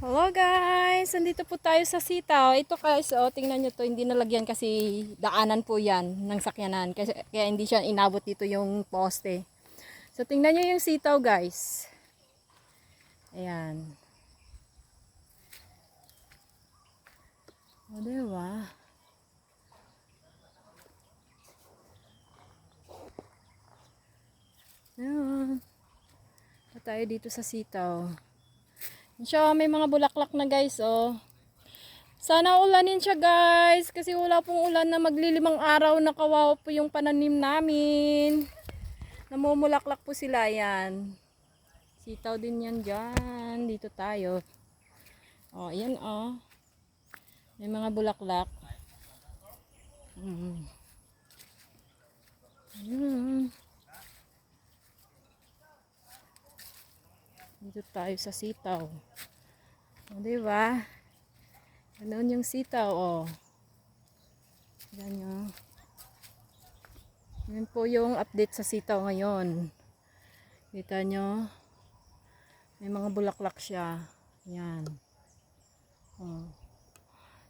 Hello guys! Andito po tayo sa sitaw. Ito guys, oh, tingnan nyo to. Hindi nalagyan kasi daanan po yan ng sakyanan. Kasi, kaya hindi siya inabot dito yung poste. So tingnan nyo yung sitaw guys. Ayan. O diba? Ayan. Pa tayo dito sa sitaw. Siya, may mga bulaklak na guys, oh. Sana ulanin siya guys, kasi wala pong ulan na maglilimang araw na kawawa po yung pananim namin. Namumulaklak po sila, yan. Sitaw din yan dyan. Dito tayo. Oh, yan oh. May mga bulaklak. Mm. Mm. Dito tayo sa sitaw. O, di ba? Ganoon yung sitaw, oh. Yan nyo. Yan po yung update sa sitaw ngayon. Kita nyo? May mga bulaklak siya. Yan. Oh.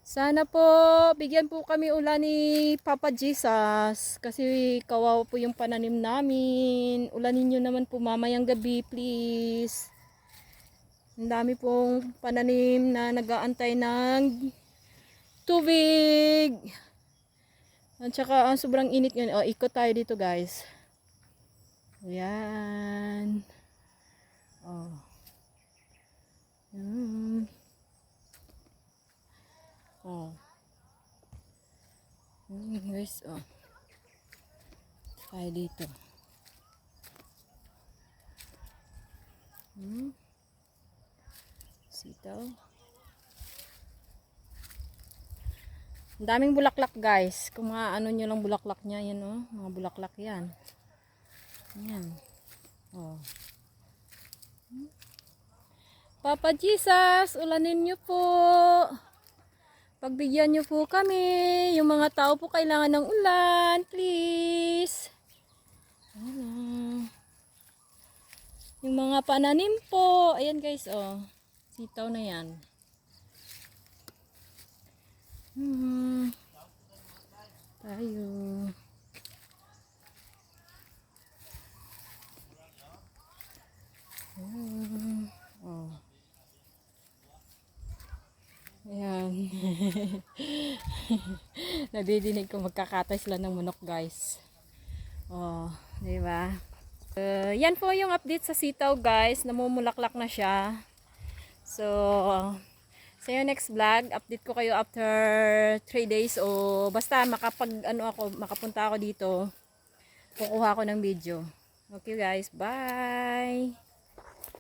Sana po, bigyan po kami ulan ni Papa Jesus. Kasi kawawa po yung pananim namin. Ulanin nyo naman po mamayang gabi, please. Ang dami pong pananim na nag-aantay ng tubig. At saka ang sobrang init ngayon. O, ikot tayo dito guys. Ayan. Oh. Ayan. Oh. Ayan guys, oh. Tayo dito. Hmm. Sitaw. Ang daming bulaklak guys. Kung mga ano nyo lang bulaklak niya, yan oh. Mga bulaklak yan. Yan. Oh. Papa Jesus, ulanin nyo po. Pagbigyan nyo po kami. Yung mga tao po kailangan ng ulan. Please. Ayan. Yung mga pananim po. Ayan guys, oh. Sitaw na yan. Hmm. Tayo. Hmm. Oh. Ayan. Nadidinig ko magkakatay sila ng manok guys. Oh, di ba? Uh, yan po yung update sa sitaw guys. Namumulaklak na siya. So, sa yung next vlog, update ko kayo after 3 days o basta makapag ano ako, makapunta ako dito. Kukuha ako ng video. Okay guys, bye.